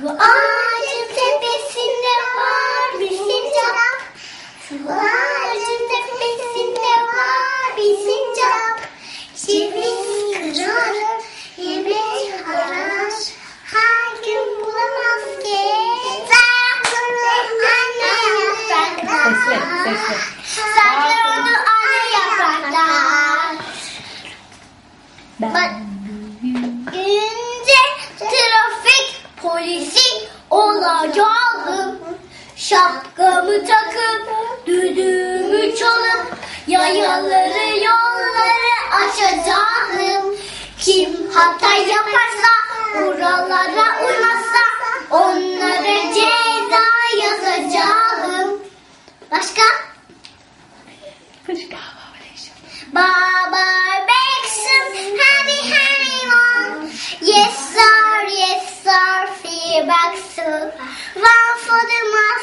Şu ağacın tepesinde var bir sincap. Şu ağacın tepesinde var bir sincap. Ceviz kırar, yemek arar. Her gün bulamaz ki. Saklanır anne sesli. Saklanır anne yaprakta. Ben Günce olacağım. Şapkamı takıp düdüğümü çalıp yayaları yolları açacağım. Kim hata yaparsa buralara uymazsa onlara ceza yazacağım. Başka? Başka. Baba আমাদের মাছ